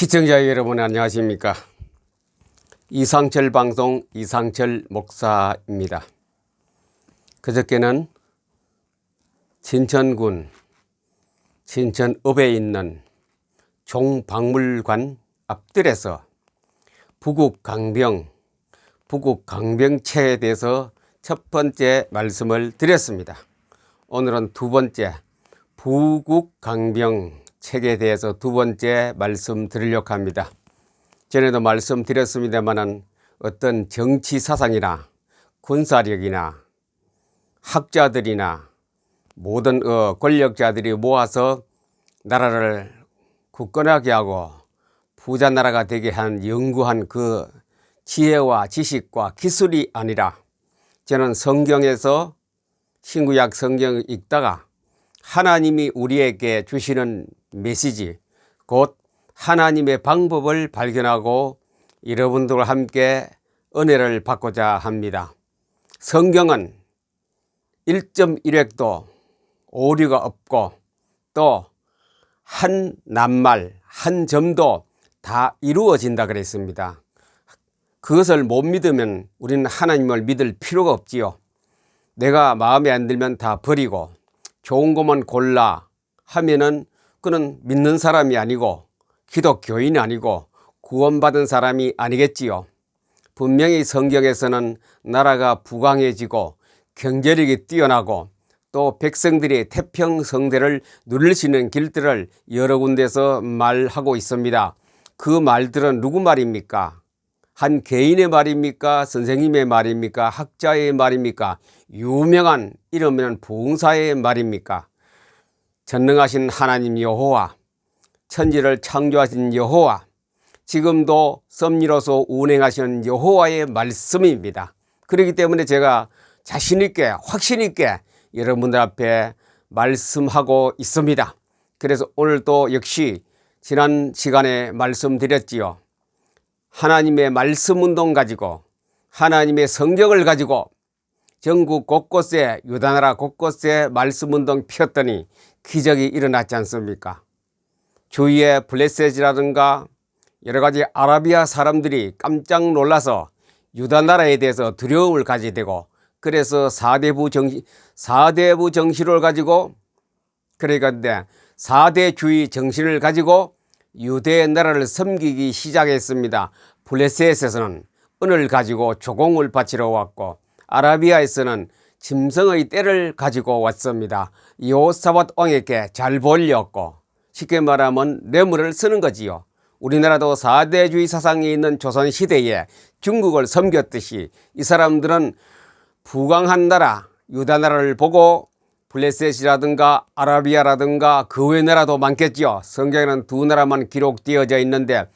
시청자 여러분 안녕하십니까? 이상철 방송 이상철 목사입니다. 그저께는 진천군 진천읍에 있는 종박물관 앞뜰에서 부국 강병 부국 강병체에 대해서 첫 번째 말씀을 드렸습니다. 오늘은 두 번째 부국 강병 책에 대해서 두 번째 말씀 드리려고 합니다. 전에도 말씀드렸습니다만은 어떤 정치 사상이나 군사력이나 학자들이나 모든 어, 권력자들이 모아서 나라를 굳건하게 하고 부자 나라가 되게 한 연구한 그 지혜와 지식과 기술이 아니라 저는 성경에서 신구약 성경을 읽다가 하나님이 우리에게 주시는 메시지, 곧 하나님의 방법을 발견하고 여러분들과 함께 은혜를 받고자 합니다. 성경은 1.1획도 오류가 없고 또 한 낱말, 한 점도 다 이루어진다 그랬습니다. 그것을 못 믿으면 우리는 하나님을 믿을 필요가 없지요. 내가 마음에 안 들면 다 버리고 좋은 것만 골라 하면은 그는 믿는 사람이 아니고 기독교인이 아니고 구원받은 사람이 아니겠지요. 분명히 성경에서는 나라가 부강해지고 경제력이 뛰어나고 또 백성들이 태평성대를 누릴 수 있는 길들을 여러 군데서 말하고 있습니다. 그 말들은 누구 말입니까? 한 개인의 말입니까? 선생님의 말입니까? 학자의 말입니까? 유명한 이러면 부흥사의 말입니까? 전능하신 하나님 여호와, 천지를 창조하신 여호와, 지금도 섭리로서 운행하시는 여호와의 말씀입니다. 그렇기 때문에 제가 자신있게, 확신있게 여러분들 앞에 말씀하고 있습니다. 그래서 오늘도 역시 지난 시간에 말씀드렸지요. 하나님의 말씀 운동 가지고 하나님의 성경을 가지고 전국 곳곳에 유다나라 곳곳에 말씀 운동 피웠더니 기적이 일어났지 않습니까? 주위에 블레셋이라든가 여러 가지 아라비아 사람들이 깜짝 놀라서 유다 나라에 대해서 두려움을 가지게 되고 그래서 사대부 정시 사대부 정신을 가지고 그러니까 사대주의 정신을 가지고 유대 나라를 섬기기 시작했습니다. 블레셋에서는 은을 가지고 조공을 바치러 왔고 아라비아에서는 짐승의 떼를 가지고 왔습니다. 요사밧 왕에게 잘 벌렸고 쉽게 말하면 뇌물을 쓰는 거지요. 우리나라도 사대주의 사상이 있는 조선 시대에 중국을 섬겼듯이 이 사람들은 부강한 나라 유다 나라를 보고 블레셋이라든가 아라비아라든가 그 외 나라도 많겠지요. 성경에는 두 나라만 기록되어져 있는데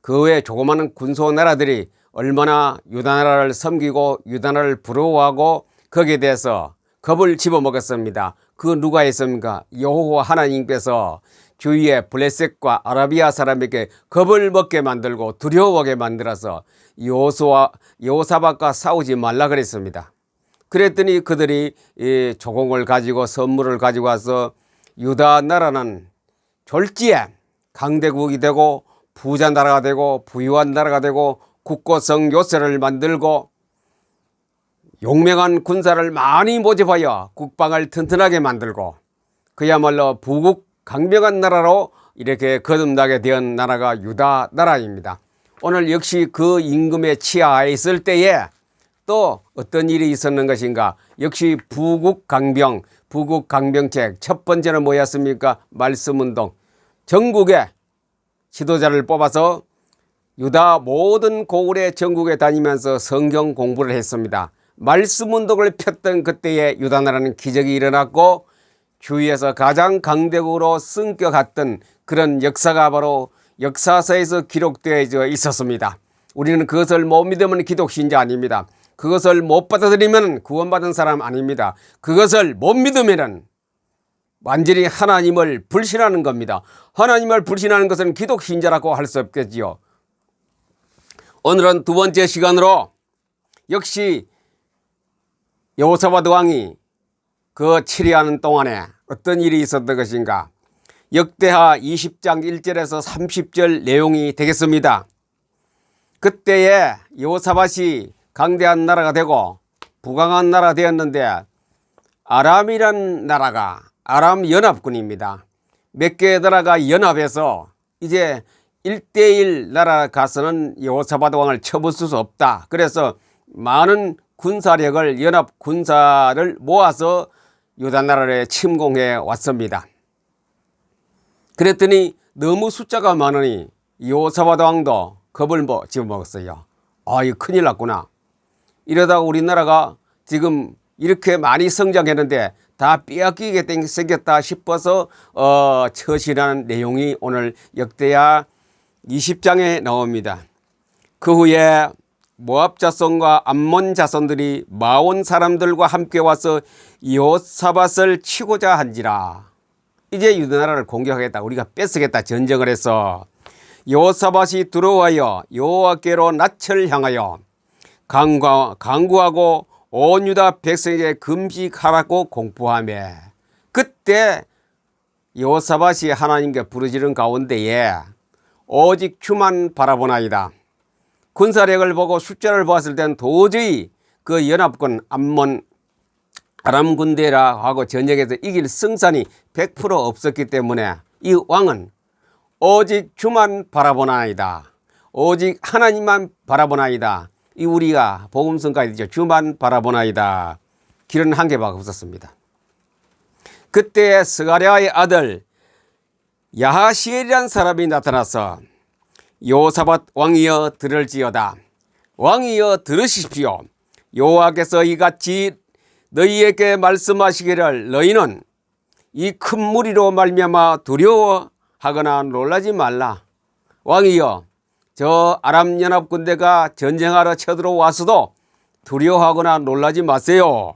그 외 조그마한 군소 나라들이 얼마나 유다 나라를 섬기고 유다 나라를 부러워하고 거기에 대해서 겁을 집어먹었습니다. 그 누가 했습니까? 여호와 하나님께서 주위에 블레셋과 아라비아 사람에게 겁을 먹게 만들고 두려워하게 만들어서 요소와 요사박과 싸우지 말라 그랬습니다. 그랬더니 그들이 이 조공을 가지고 선물을 가지고 와서 유다 나라는 졸지에 강대국이 되고 부자 나라가 되고 부유한 나라가 되고 국고성 요새를 만들고 용맹한 군사를 많이 모집하여 국방을 튼튼하게 만들고 그야말로 부국 강병한 나라로 이렇게 거듭나게 된 나라가 유다 나라입니다. 오늘 역시 그 임금의 치하에 있을 때에 또 어떤 일이 있었는 것인가? 역시 부국 강병, 부국 강병책 첫 번째는 뭐였습니까? 말씀 운동. 전국에 지도자를 뽑아서 유다 모든 고을의 전국에 다니면서 성경 공부를 했습니다. 말씀 운동을 폈던 그때에 유다 나라는 기적이 일어났고 주위에서 가장 강대국으로 승격했던 그런 역사가 바로 역사서에서 기록되어 있었습니다. 우리는 그것을 못 믿으면 기독신자 아닙니다. 그것을 못 받아들이면 구원받은 사람 아닙니다. 그것을 못 믿으면 완전히 하나님을 불신하는 겁니다. 하나님을 불신하는 것은 기독신자라고 할 수 없겠지요. 오늘은 두 번째 시간으로 역시 여호사밧 왕이 그 치리하는 동안에 어떤 일이 있었던 것인가? 역대하 20장 1절에서 30절 내용이 되겠습니다. 그때에 여호사밧이 강대한 나라가 되고 부강한 나라가 되었는데 아람이란 나라가 아람 연합군입니다. 몇 개 나라가 연합해서 이제 1대1 나라 가서는 여호사밧 왕을 쳐부술 수 없다. 그래서 많은 군사력을 연합 군사를 모아서 유다 나라를 침공해 왔습니다. 그랬더니 너무 숫자가 많으니 여호사밧 왕도 겁을 뭐 집어먹었어요. 아, 이거 큰일 났구나. 이러다가 우리나라가 지금 이렇게 많이 성장했는데 다 빼앗기게 땡- 생겼다 싶어서 어, 처신하는 내용이 오늘 역대하 20장에 나옵니다. 그 후에 모압 자손과 암몬 자손들이 마온 사람들과 함께 와서 여호사밧을 치고자 한지라. 이제 유다 나라를 공격하겠다. 우리가 뺏으겠다. 전쟁을 해서 여호사밧이 들어와여 여호와께로 낯을 향하여 강과, 강구하고 온 유다 백성에게 금식하라고 공포하며 그때 여호사밧이 하나님께 부르짖은 가운데에 오직 주만 바라보나이다. 군사력을 보고 숫자를 보았을 땐 도저히 그 연합군 암몬 아람 군대라 하고 전쟁에서 이길 승산이 100% 없었기 때문에 이 왕은 오직 주만 바라보나이다. 오직 하나님만 바라보나이다. 이 우리가 복음성까지 있죠. 주만 바라보나이다. 길은 한 개밖에 없었습니다. 그때 스가랴의 아들 야하시엘이란 사람이 나타나서 요사밧 왕이여 들을지어다. 왕이여 들으십시오. 여호와께서 이같이 너희에게 말씀하시기를 너희는 이 큰 무리로 말미암아 두려워하거나 놀라지 말라. 왕이여 저 아람 연합 군대가 전쟁하러 쳐들어와서도 두려워하거나 놀라지 마세요.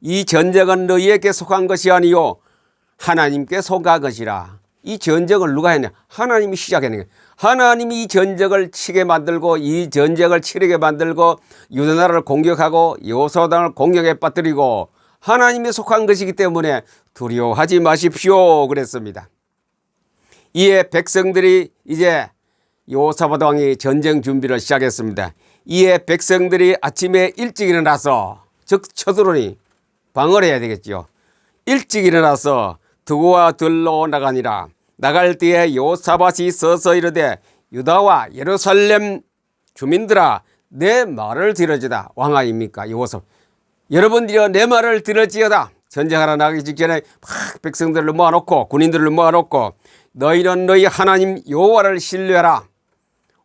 이 전쟁은 너희에게 속한 것이 아니요 하나님께 속한 것이라. 이 전쟁을 누가 했냐? 하나님이 시작했는. 하나님이 이 전쟁을 치게 만들고 이 전쟁을 치르게 만들고 유다 나라를 공격하고 요소당을 공격에 빠뜨리고 하나님이 속한 것이기 때문에 두려워하지 마십시오 그랬습니다. 이에 백성들이 이제 요사바드 왕이 전쟁 준비를 시작했습니다. 이에 백성들이 아침에 일찍 일어나서 즉 쳐들어오니 방어를 해야 되겠죠. 일찍 일어나서 두고와 들러 나가니라. 나갈 때에 요사밭이 서서 이르되 유다와 예루살렘 주민들아 내 말을 들어지다. 왕아입니까? 요사 여러분들이 내 말을 들을지어다. 전쟁하러 나가기 직전에 막 백성들을 모아놓고 군인들을 모아놓고 너희는 너희 하나님 여호와를 신뢰하라.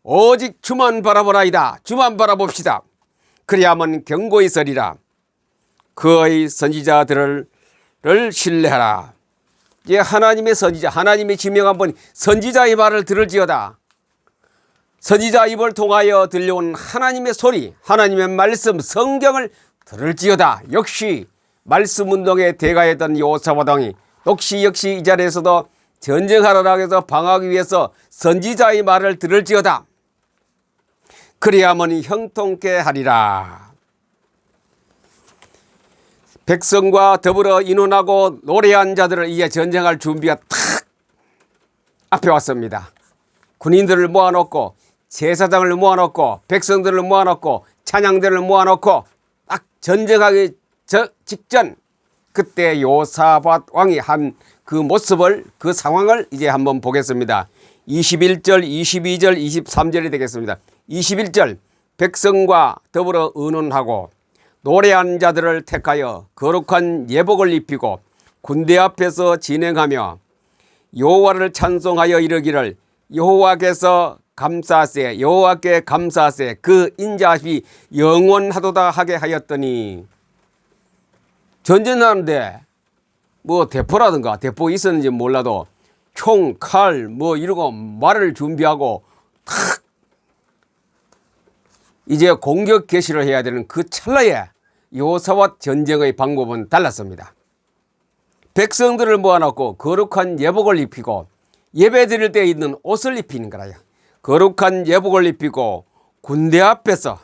오직 주만 바라보라이다. 주만 바라봅시다. 그리하면 경고히 서리라. 그의 선지자들을 를 신뢰하라 이제 하나님의 선지자 하나님의 지명한 분이 선지자의 말을 들을지어다 선지자 입을 통하여 들려온 하나님의 소리, 하나님의 말씀, 성경을 들을지어다. 역시 말씀 운동의 대가였던 요사바 왕이 역시 역시 이 자리에서도 전쟁하러 나가서 방하기 위해서 선지자의 말을 들을지어다. 그리하면 형통케 하리라. 백성과 더불어 인원하고 노래한 자들을 이에 전쟁할 준비가 탁 앞에 왔습니다. 군인들을 모아놓고 제사장을 모아놓고 백성들을 모아놓고 찬양대를 모아놓고 딱 전쟁하기 저 직전 그때 요사밧 왕이 한 그 모습을 그 상황을 이제 한번 보겠습니다. 21절, 22절, 23절이 되겠습니다. 21절 백성과 더불어 의논하고 노래한 자들을 택하여 거룩한 예복을 입히고 군대 앞에서 진행하며 여호와를 찬송하여 이르기를 여호와께서 감사하세 여호와께 감사하세 그 인자하심이 영원하도다 하게 하였더니. 전쟁하는데 뭐 대포라든가 대포 있었는지 몰라도 총, 칼, 뭐 이러고 말을 준비하고 탁 이제 공격 개시를 해야 되는 그 찰나에 요사와 전쟁의 방법은 달랐습니다. 백성들을 모아놓고 거룩한 예복을 입히고 예배 드릴 때 있는 옷을 입히는 거라요. 거룩한 예복을 입히고 군대 앞에서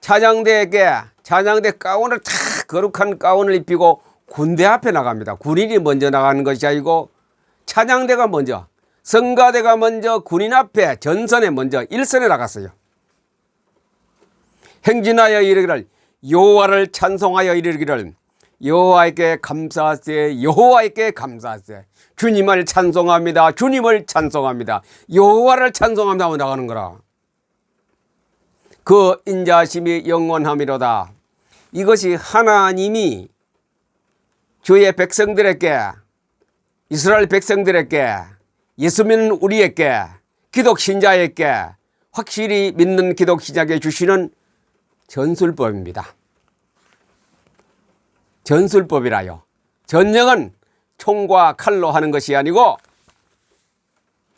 찬양대에게 찬양대 가운을 탁 거룩한 가운을 입히고 군대 앞에 나갑니다. 군인이 먼저 나가는 것이 아니고 찬양대가 먼저 성가대가 먼저 군인 앞에 전선에 먼저 일선에 나갔어요. 행진하여 이르기를 여호와를 찬송하여 이르기를 여호와에게 감사하세 여호와에게 감사하세. 주님을 찬송합니다. 주님을 찬송합니다. 여호와를 찬송합니다 하고 나가는 거라. 그 인자심이 영원함이로다. 이것이 하나님이 주의 백성들에게 이스라엘 백성들에게 예수 믿는 우리에게 기독 신자에게 확실히 믿는 기독 신자에게 주시는 전술법입니다. 전술법이라요. 전쟁은 총과 칼로 하는 것이 아니고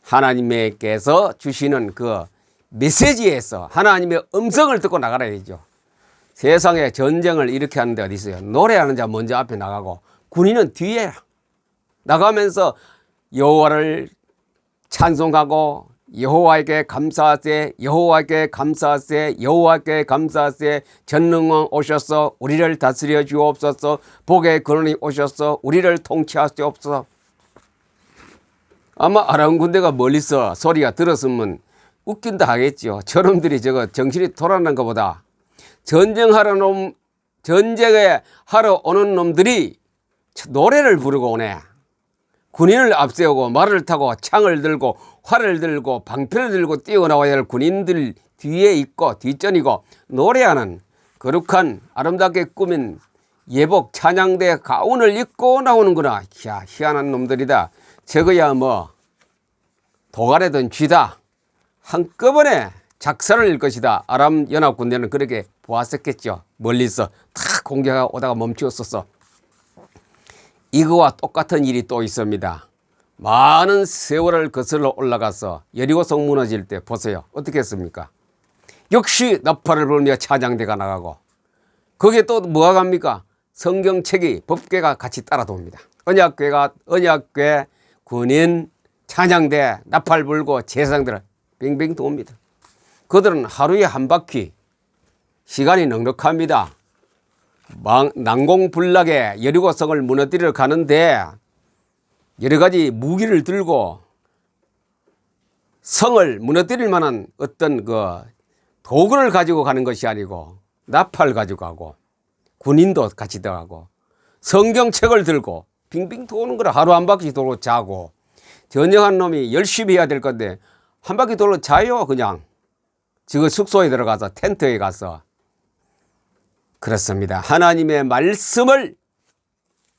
하나님께서 주시는 그 메시지에서 하나님의 음성을 듣고 나가라 야죠 세상에 전쟁을 이렇게 하는 데 어디 있어요? 노래하는 자 먼저 앞에 나가고 군인은 뒤에 나가면서 여호와를 찬송하고 여호와에게 감사하세 여호와에게 감사하세 여호와에게 감사하세. 전능왕 오셔서 우리를 다스려 주옵소서. 복의 근원이 오셔서 우리를 통치하시옵소서 아마 아라운 군대가 멀리서 소리가 들었으면 웃긴다 하겠죠 저놈들이 저거 정신이 돌아난 것보다 전쟁하러 놈 전쟁에 하러 오는 놈들이 노래를 부르고 오네. 군인을 앞세우고 말을 타고 창을 들고 활을 들고 방패를 들고 뛰어나와야 할 군인들 뒤에 있고 뒷전이고 노래하는 거룩한 아름답게 꾸민 예복 찬양대 가운을 입고 나오는구나. 야 희한한 놈들이다. 저거야 뭐 도가래든 쥐다. 한꺼번에 작살을 낼 것이다. 아람 연합군대는 그렇게 보았었겠죠. 멀리서 탁 공격하고 오다가 멈추었었어. 이거와 똑같은 일이 또 있습니다. 많은 세월을 거슬러 올라가서 여리고성 무너질 때 보세요. 어떻게 했습니까? 역시 나팔을 불며 차장대가 나가고 거기에 또 뭐가 갑니까? 성경책이 법궤가 같이 따라 돕니다. 언약궤가 언약궤 군인 찬양대 나팔 불고 제상들 빙빙 돕니다. 그들은 하루에 한 바퀴 시간이 넉넉합니다. 난공불락에 여리고성을 무너뜨리러 가는데 여러 가지 무기를 들고 성을 무너뜨릴 만한 어떤 그 도구를 가지고 가는 것이 아니고 나팔 가지고 가고 군인도 같이 들어가고 성경책을 들고 빙빙 도는 거를 하루 한 바퀴 돌고 자고 전쟁한 놈이 열심히 해야 될 건데 한 바퀴 돌고 자요 그냥 지금 숙소에 들어가서 텐트에 가서 그렇습니다. 하나님의 말씀을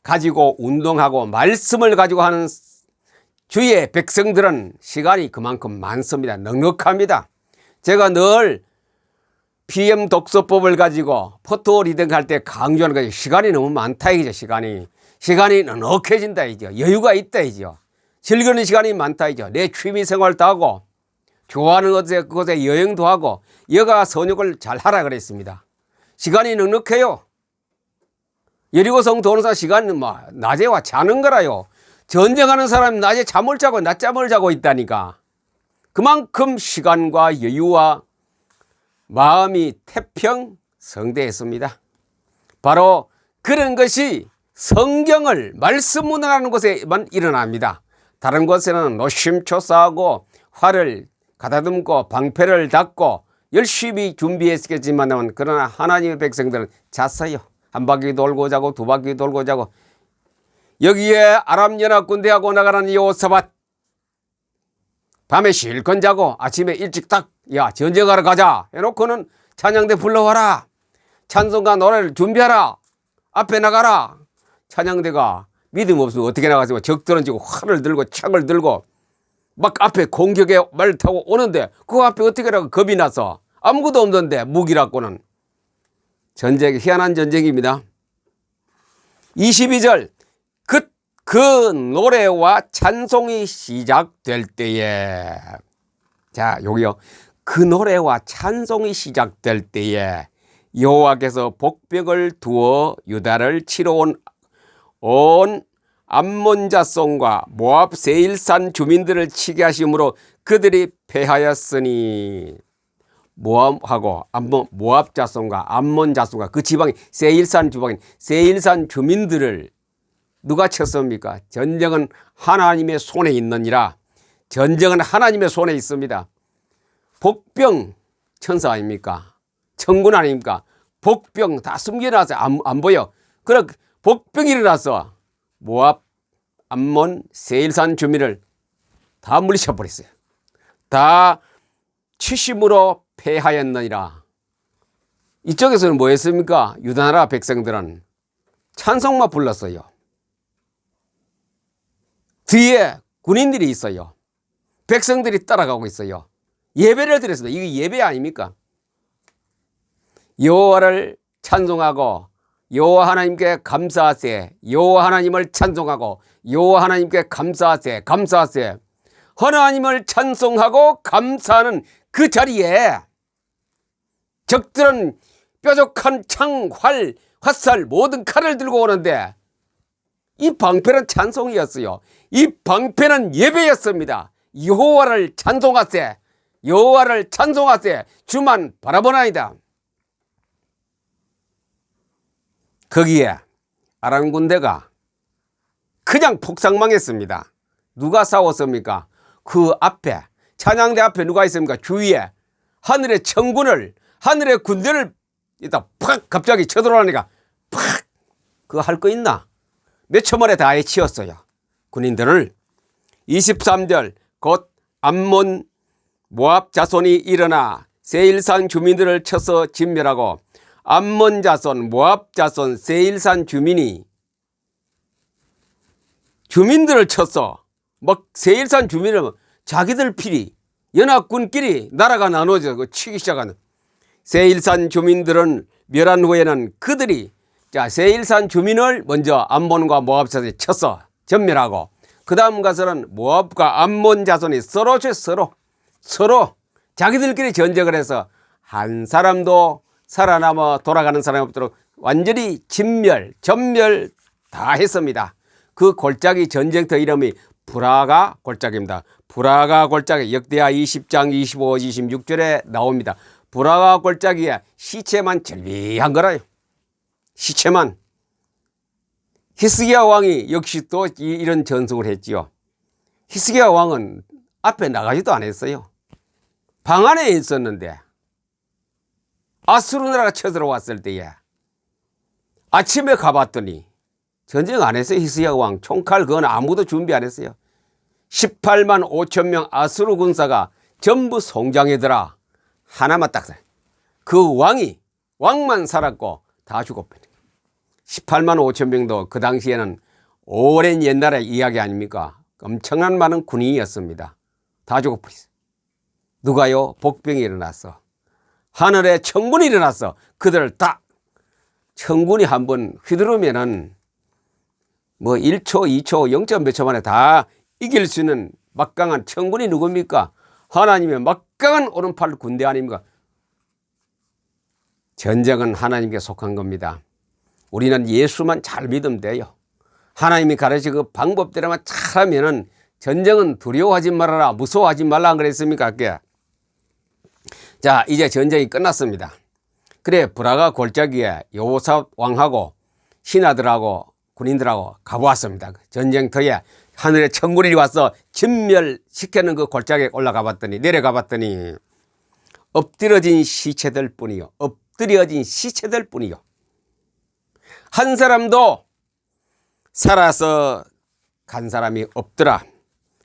가지고 운동하고 말씀을 가지고 하는 주의 백성들은 시간이 그만큼 많습니다. 넉넉합니다. 제가 늘 PM 독서법을 가지고 포토 리딩 할 때 강조하는 거죠. 시간이 너무 많다 이죠. 시간이. 시간이 넉넉해진다 이죠. 여유가 있다 이죠. 즐기는 시간이 많다 이죠. 내 취미 생활도 하고 좋아하는 곳에, 곳에 여행도 하고 여가 선역을 잘 하라 그랬습니다. 시간이 넉넉해요. 여리고성 도는사 시간은 뭐 낮에와 자는 거라요. 전쟁하는 사람이 낮에 잠을 자고 낮잠을 자고 있다니까. 그만큼 시간과 여유와 마음이 태평 성대했습니다. 바로 그런 것이 성경을 말씀 문화라는 곳에만 일어납니다. 다른 곳에는 노심초사하고 활을 가다듬고 방패를 닫고 열심히 준비했겠지만 그러나 하나님의 백성들은 잤어요. 한 바퀴 돌고 자고 두 바퀴 돌고 자고. 여기에 아람 연합 군대하고 나가는 요사밭. 밤에 실컷 자고 아침에 일찍 딱 야 전쟁하러 가자. 해놓고는 찬양대 불러와라. 찬송가 노래를 준비하라. 앞에 나가라. 찬양대가 믿음 없으면 어떻게 나가서 적들은 지고 활을 들고 창을 들고 막 앞에 공격에 말 타고 오는데 그 앞에 어떻게 라고 겁이 나서? 아무것도 없는데 무기라고는 전쟁 희한한 전쟁입니다. 22절 그, 그 노래와 찬송이 시작될 때에. 자 여기요. 그 노래와 찬송이 시작될 때에 여호와께서 복벽을 두어 유다를 치러 온, 온 암몬 자손과 모압 세일산 주민들을 치게 하심으로 그들이 패하였으니 모압하고 암몬 모압 자손과 암몬 자손과 그 지방이 세일산 지방인 세일산 주민들을 누가 쳤습니까? 전쟁은 하나님의 손에 있느니라. 전쟁은 하나님의 손에 있습니다. 복병 천사 아닙니까? 천군 아닙니까? 복병 다 숨겨놔서 안, 안 보여. 그래 복병이 일어나서 모압, 암몬, 세일산 주민을 다 물리쳐 버렸어요. 다 치심으로 패하였느니라. 이쪽에서는 뭐 했습니까? 유다나라 백성들은 찬송만 불렀어요. 뒤에 군인들이 있어요. 백성들이 따라가고 있어요. 예배를 드렸습니다. 이게 예배 아닙니까? 여호와를 찬송하고 여호와 하나님께 감사하세. 여호와 하나님을 찬송하고 여호와 하나님께 감사하세. 감사하세. 하나님을 찬송하고 감사하는 그 자리에 적들은 뾰족한 창, 활, 화살 모든 칼을 들고 오는데 이 방패는 찬송이었어요. 이 방패는 예배였습니다. 여호와를 찬송하세. 여호와를 찬송하세. 주만 바라보나이다. 거기에 아람 군대가 그냥 폭삭망했습니다. 누가 싸웠습니까? 그 앞에 찬양대 앞에 누가 있습니까? 주위에 하늘의 천군을 하늘의 군대를 이따 팍 갑자기 쳐들어오니까 팍 그거 할 거 있나? 몇 초 만에 다 해치웠어요. 군인들을 23절 곧 암몬 모압 자손이 일어나 세일산 주민들을 쳐서 진멸하고 암몬 자손 모압 자손 세일산 주민이 주민들을 쳤어. 막 세일산 주민은 자기들 필이 연합군끼리 나라가 나눠져 그 치기 시작하는 세일산 주민들은 멸한 후에는 그들이 자 세일산 주민을 먼저 암몬과 모압 자손이 쳤어 전멸하고 그 다음 가서는 모압과 암몬 자손이 서로 쳐 서로 서로 자기들끼리 전쟁을 해서 한 사람도 살아남아 돌아가는 사람이 없도록 완전히 진멸 전멸 다 했습니다. 그 골짜기 전쟁터 이름이 브라가 골짜기입니다. 브라가 골짜기 역대하 20장 25, 26절에 나옵니다. 브라가 골짜기에 시체만 절비한 거라요. 시체만. 히스기야 왕이 역시 또 이- 이런 전승을 했지요. 히스기야 왕은 앞에 나가지도 않았어요. 방 안에 있었는데 아수르 나라가 쳐들어왔을 때에 아침에 가봤더니 전쟁 안 했어요. 히스기야 왕 총칼 그건 아무도 준비 안 했어요. 18만 5천 명 아수르 군사가 전부 송장이더라. 하나만 딱 살. 그 왕이 왕만 살았고 다 죽어버려. 18만 5천 명도 그 당시에는 오랜 옛날의 이야기 아닙니까? 엄청난 많은 군인이었습니다. 다 죽어버렸어요. 누가요? 복병이 일어났어. 하늘에 천군이 일어났어. 그들을 다 천군이 한번 휘두르면은 뭐 1초, 2초, 0. 몇 초 만에 다 이길 수 있는 막강한 천군이 누굽니까? 하나님의 막강한 오른팔 군대 아닙니까? 전쟁은 하나님께 속한 겁니다. 우리는 예수만 잘 믿으면 돼요. 하나님이 가르친 그 방법대로만 잘하면은 전쟁은 두려워하지 말아라, 무서워하지 말라 안 그랬습니까? 그게. 자, 이제 전쟁이 끝났습니다. 그래, 브라가 골짜기에 여호사 왕하고 신하들하고 군인들하고 가보았습니다. 그 전쟁터에 하늘에 천군이 와서 진멸시키는 그 골짜기에 올라가 봤더니 내려가 봤더니 엎드려진 시체들 뿐이요. 엎드려진 시체들 뿐이요. 한 사람도 살아서 간 사람이 없더라.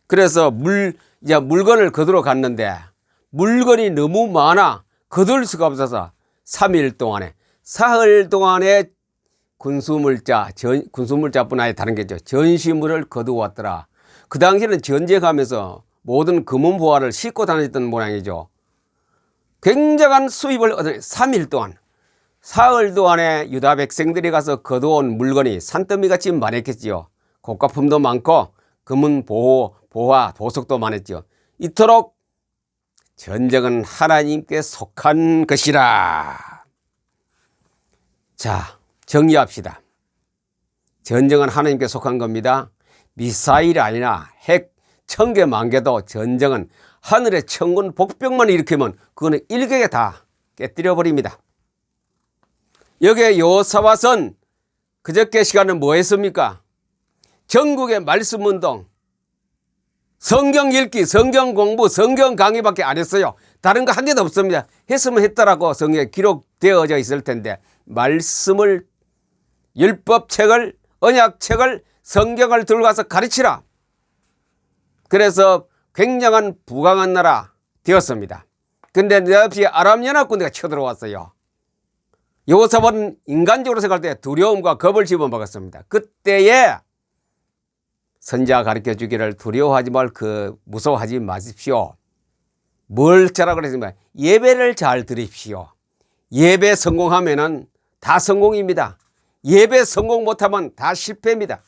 그래서 물, 이제 물건을 거두러 갔는데 물건이 너무 많아 거둘 수가 없어서 3일 동안에 사흘 동안에 군수물자, 전, 군수물자뿐 아니라 다른 게죠. 전시물을 거두었더라. 그 당시에는 전쟁하면서 모든 금은 보화를 싣고 다녔던 모양이죠. 굉장한 수입을 얻은 3일 동안 사흘 동안에 유다 백성들이 가서 거두온 물건이 산더미같이 많았겠지요. 고가품도 많고 금은 보호, 보화, 보석도 많았죠. 이토록 전쟁은 하나님께 속한 것이라. 자, 정리합시다. 전쟁은 하나님께 속한 겁니다. 미사일이 아니라 핵 천 개 만 개도 전쟁은 하늘의 천군 복병만 일으키면 그거는 일격에 다 깨뜨려 버립니다. 여기에 여호사밧은 그저께 시간은 뭐 했습니까? 전국의 말씀 운동, 성경 읽기, 성경 공부, 성경 강의밖에 안 했어요. 다른 거 한 개도 없습니다. 했으면 했더라고 성경에 기록되어져 있을 텐데 말씀을 율법책을 언약책을 성경을 들고 가서 가르치라. 그래서 굉장한 부강한 나라 되었습니다. 근데 내없이 아랍연합군대가 쳐들어왔어요. 요사발은 인간적으로 생각할 때 두려움과 겁을 집어먹었습니다. 그때에 선자 가르쳐 주기를 두려워하지 말 그 무서워하지 마십시오. 뭘 짜라 그랬습니까? 예배를 잘 드립시오. 예배 성공하면은 다 성공입니다. 예배 성공 못하면 다 실패입니다.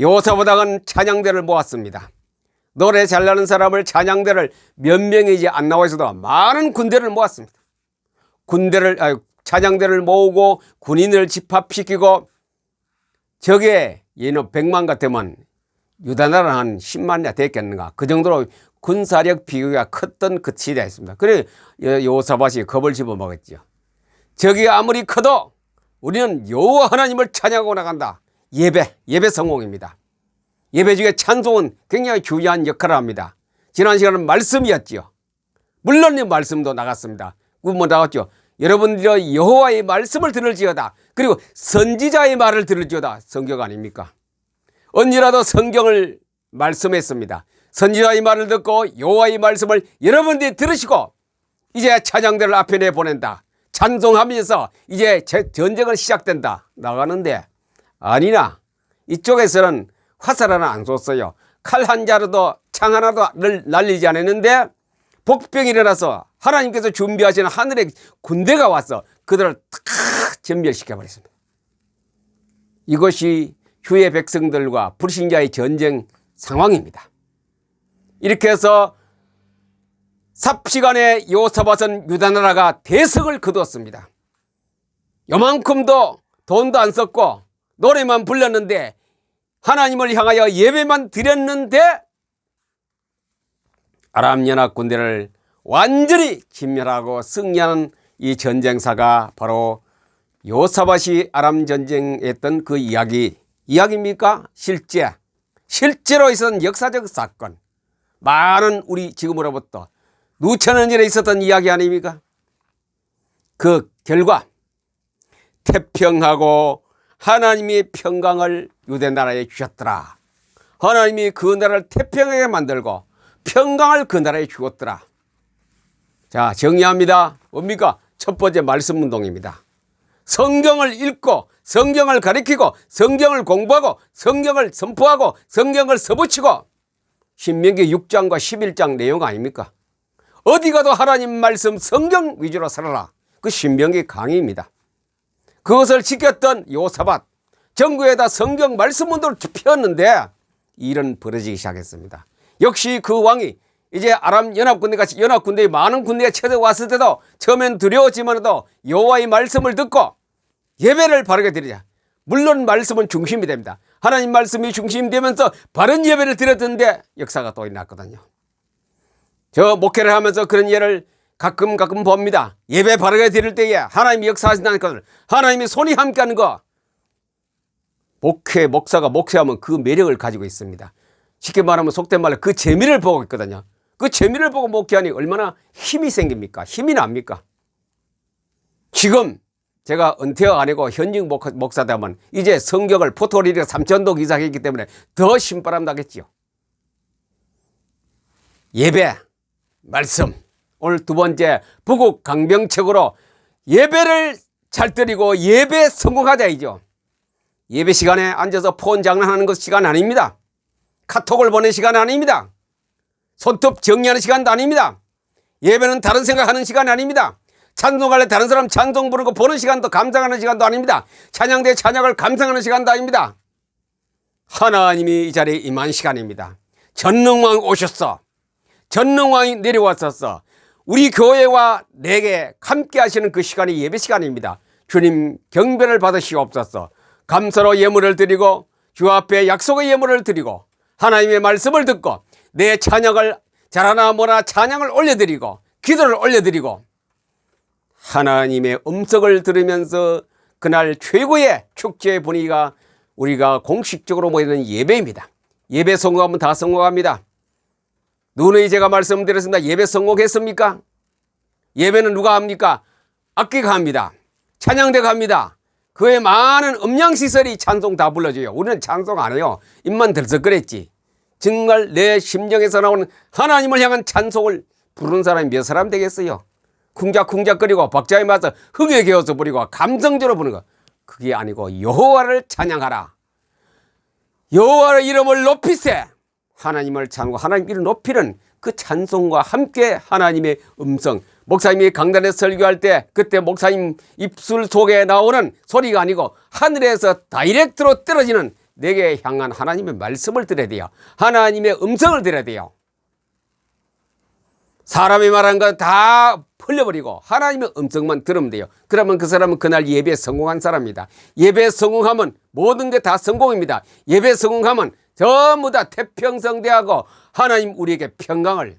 요사보다는 찬양대를 모았습니다. 노래 잘 나는 사람을 찬양대를 몇 명이지 안 나와 있어도 많은 군대를 모았습니다. 군대를 아 찬양대를 모으고 군인을 집합시키고 저게 얘는 100만 같으면 유다나라 한 10만이나 됐겠는가 그 정도로 군사력 비교가 컸던 그 시대였습니다. 그래 요사밭이 겁을 집어먹었죠. 적이 아무리 커도 우리는 여호와 하나님을 찬양하고 나간다. 예배, 예배 성공입니다. 예배 중에 찬송은 굉장히 중요한 역할을 합니다. 지난 시간은 말씀이었지요. 물론 이 말씀도 나갔습니다. 그뭐 나갔죠. 여러분들이 여호와의 말씀을 들을지어다. 그리고 선지자의 말을 들을지어다. 성경 아닙니까? 언제라도 성경을 말씀했습니다. 선지자의 말을 듣고 여호와의 말씀을 여러분들이 들으시고 이제 찬양대를 앞에 내 보낸다. 찬송하면서 이제 제- 전쟁은 시작된다. 나가는데 아니나 이쪽에서는 화살 하나 안 쏘았어요. 칼 한 자루도 창 하나도 날- 날리지 않았는데 복병이 일어나서 하나님께서 준비하시는 하늘의 군대가 와서 그들을 탁 전멸시켜 버렸습니다. 이것이 휴의 백성들과 불신자의 전쟁 상황입니다. 이렇게 해서 삽시간에 요사밭은 유다나라가 대성을 거두었습니다. 요만큼도 돈도 안 썼고 노래만 불렀는데 하나님을 향하여 예배만 드렸는데 아람 연합 군대를 완전히 진멸하고 승리하는 이 전쟁사가 바로 요사밭이 아람 전쟁했던 그 이야기 이야기입니까? 실제 실제로 있었던 역사적 사건 많은 우리 지금으로부터 년 전에 있었던 이야기 아닙니까? 그 결과 태평하고 하나님이 평강을 유대 나라에 주셨더라. 하나님이 그 나라를 태평하게 만들고 평강을 그 나라에 주었더라. 자, 정리합니다. 뭡니까? 첫 번째 말씀 운동입니다. 성경을 읽고 성경을 가리키고 성경을 공부하고 성경을 선포하고 성경을 써붙이고 신명기 6장과 11장 내용 아닙니까? 어디 가도 하나님 말씀 성경 위주로 살아라. 그 신명기 강의입니다. 그것을 지켰던 요사밭 전국에다 성경 말씀 운동을 피웠는데 일은 벌어지기 시작했습니다. 역시 그 왕이 이제 아람 연합군대 같이 연합군대에 많은 군대가 쳐들어왔을 때도 처음엔 두려웠지만도 여호와의 말씀을 듣고 예배를 바르게 드리자. 물론 말씀은 중심이 됩니다. 하나님 말씀이 중심이 되면서 바른 예배를 드렸던데 역사가 또 일어났거든요. 저 목회를 하면서 그런 예를 가끔 가끔 봅니다. 예배 바르게 드릴 때에 하나님이 역사하신다는 것을 하나님이 손이 함께하는 거 목회 목사가 목회하면 그 매력을 가지고 있습니다. 쉽게 말하면 속된 말로 그 재미를 보고 있거든요. 그 재미를 보고 목회하니 얼마나 힘이 생깁니까? 힘이 납니까? 지금 제가 은퇴가 아니고 현직 목- 목사 되면 이제 성경을 포토리를 삼천도 기사했기 때문에 더 신바람 나겠지요. 예배, 말씀. 오늘 두 번째 부국 강병책으로 예배를 잘 드리고 예배 성공하자 이죠. 예배 시간에 앉아서 폰 장난하는 것 시간 아닙니다. 카톡을 보낸 시간 아닙니다. 손톱 정리하는 시간도 아닙니다. 예배는 다른 생각하는 시간이 아닙니다. 찬송할래 다른 사람 찬송 부르고 보는 시간도 감상하는 시간도 아닙니다. 찬양대 찬양을 감상하는 시간도 아닙니다. 하나님이 이 자리에 임한 시간입니다. 전능왕 오셨어. 전능왕이 내려왔었어. 우리 교회와 내게 함께 하시는 그 시간이 예배 시간입니다. 주님 경배를 받으시옵소서. 감사로 예물을 드리고 주 앞에 약속의 예물을 드리고 하나님의 말씀을 듣고 내 찬양을 잘하나 뭐나 찬양을 올려드리고 기도를 올려드리고 하나님의 음성을 들으면서 그날 최고의 축제의 분위기가 우리가 공식적으로 모이는 예배입니다. 예배 성공하면 다 성공합니다. 눈의 제가 말씀드렸습니다. 예배 성공했습니까? 예배는 누가 합니까? 악기가 합니다. 찬양대가 합니다. 그에 많은 음량시설이 찬송 다 불러줘요. 우리는 찬송 안 해요. 입만 들썩거렸지. 정말 내 심정에서 나오는 하나님을 향한 찬송을 부르는 사람이 몇 사람 되겠어요? 쿵작쿵작거리고 박자에 맞서 흥에 개어서 부리고 감성적으로 부르는 거. 그게 아니고 여호와를 찬양하라. 여호와의 이름을 높이세. 하나님을 찬고 하나님 이름 높이는 그 찬송과 함께 하나님의 음성. 목사님이 강단에 설교할 때 그때 목사님 입술 속에 나오는 소리가 아니고 하늘에서 다이렉트로 떨어지는 내게 향한 하나님의 말씀을 들어야 돼요. 하나님의 음성을 들어야 돼요. 사람이 말한 거다 풀려버리고 하나님의 음성만 들으면 돼요. 그러면 그 사람은 그날 예배에 성공한 사람입니다. 예배에 성공하면 모든 게 다 성공입니다. 예배에 성공하면 전부 다 태평성대하고 하나님 우리에게 평강을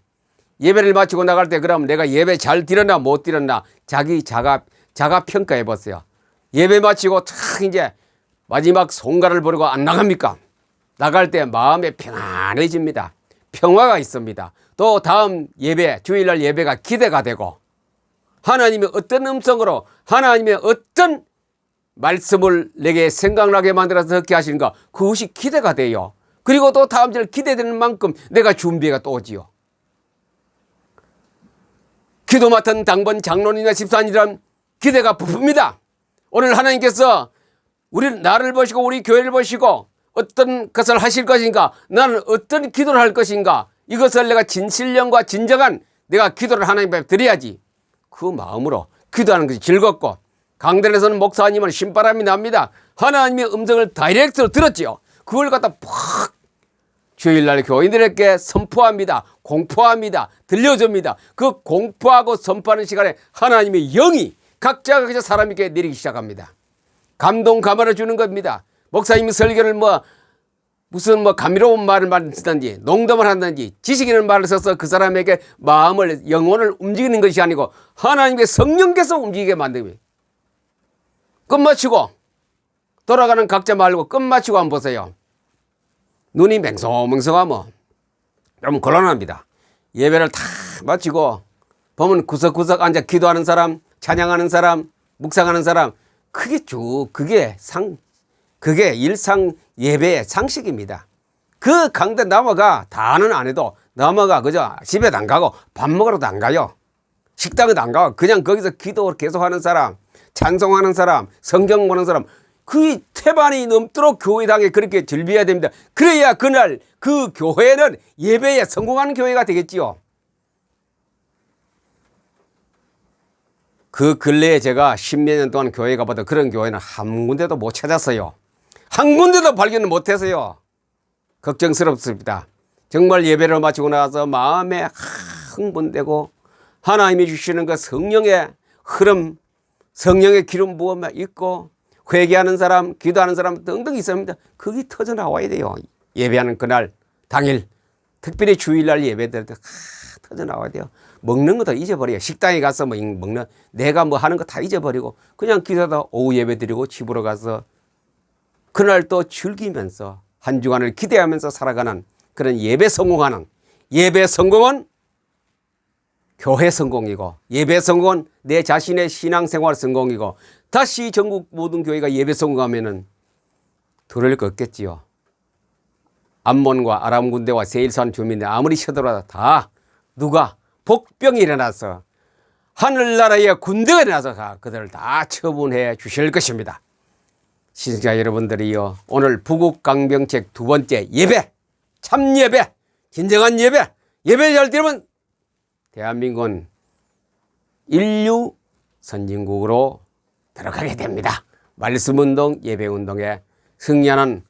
예배를 마치고 나갈 때 그럼 내가 예배 잘 드렸나 못 드렸나 자기 자가 자가 평가해 보세요. 예배 마치고 탁 이제 마지막 송가를 부르고 안 나갑니까? 나갈 때 마음에 평안해집니다. 평화가 있습니다. 또 다음 예배, 주일날 예배가 기대가 되고 하나님의 어떤 음성으로 하나님의 어떤 말씀을 내게 생각나게 만들어서 듣게 하시는가 그것이 기대가 돼요. 그리고 또 다음 절 기대되는 만큼 내가 준비가 또 오지요. 기도 맡은 당번 장로님이나 집사님이란 기대가 부푼니다. 오늘 하나님께서 우리 나를 보시고 우리 교회를 보시고 어떤 것을 하실 것인가 나는 어떤 기도를 할 것인가 이것을 내가 진실령과 진정한 내가 기도를 하나님 앞에 드려야지 그 마음으로 기도하는 것이 즐겁고 강단에서는 목사님은 신바람이 납니다 하나님의 음성을 다이렉트로 들었지요 그걸 갖다 팍 주일날 교인들에게 선포합니다. 공포합니다. 들려줍니다. 그 공포하고 선포하는 시간에 하나님의 영이 각자가 그저 사람에게 내리기 시작합니다. 감동 감화를 주는 겁니다. 목사님이 설교를 뭐 무슨 뭐 감미로운 말을 만든지 농담을 한다든지 지식 있는 말을 써서 그 사람에게 마음을 영혼을 움직이는 것이 아니고 하나님의 성령께서 움직이게 만듭니다. 끝마치고 돌아가는 각자 말고 끝마치고 한번 보세요. 눈이 맹성맹성하면 좀 곤란합니다. 예배를 다 마치고 보면 구석구석 앉아 기도하는 사람, 찬양하는 사람, 묵상하는 사람 그게 쭉 그게 상 그게 일상 예배의 상식입니다. 그 강대 넘어가 다는 안 해도 넘어가 그저 집에도 안 가고 밥 먹으러도 안 가요. 식당에도 안 가고 그냥 거기서 기도를 계속하는 사람, 찬송하는 사람, 성경 보는 사람 그 태반이 넘도록 교회당에 그렇게 즐비해야 됩니다. 그래야 그날 그 교회는 예배에 성공하는 교회가 되겠지요. 그 근래에 제가 십몇 년 동안 교회 가봐도 그런 교회는 한 군데도 못 찾았어요. 한 군데도 발견을 못해서요. 걱정스럽습니다. 정말 예배를 마치고 나서 마음에 흥분되고 하나님이 주시는 그 성령의 흐름, 성령의 기름 부음이 있고 회개하는 사람, 기도하는 사람 등등 있습니다. 그게 터져 나와야 돼요. 예배하는 그날 당일 특별히 주일날 예배될 때 하, 터져 나와야 돼요. 먹는 것도 잊어버려요. 식당에 가서 뭐 먹는 내가 뭐 하는 거 다 잊어버리고 그냥 기도하다 오후 예배 드리고 집으로 가서 그날 또 즐기면서 한 주간을 기대하면서 살아가는 그런 예배 성공하는 예배 성공은 교회 성공이고 예배 성공은 내 자신의 신앙생활 성공이고 다시 전국 모든 교회가 예배 성공하면은 들을 거 없겠지요. 암몬과 아람 군대와 세일산 주민들 아무리 쳐들어도 다 누가 복병이 일어나서 하늘나라의 군대가 일어나서 다 그들을 다 처분해 주실 것입니다. 시청자 여러분들이요 오늘 부국 강병책 두 번째 예배 참 예배 진정한 예배 예배 잘 들으면 대한민국은 인류 선진국으로 들어가게 됩니다. 말씀운동, 예배운동에 승리하는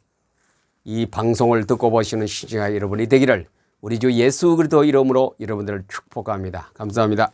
이 방송을 듣고 보시는 시청자 여러분이 되기를 우리 주 예수 그리스도 이름으로 여러분들을 축복합니다. 감사합니다.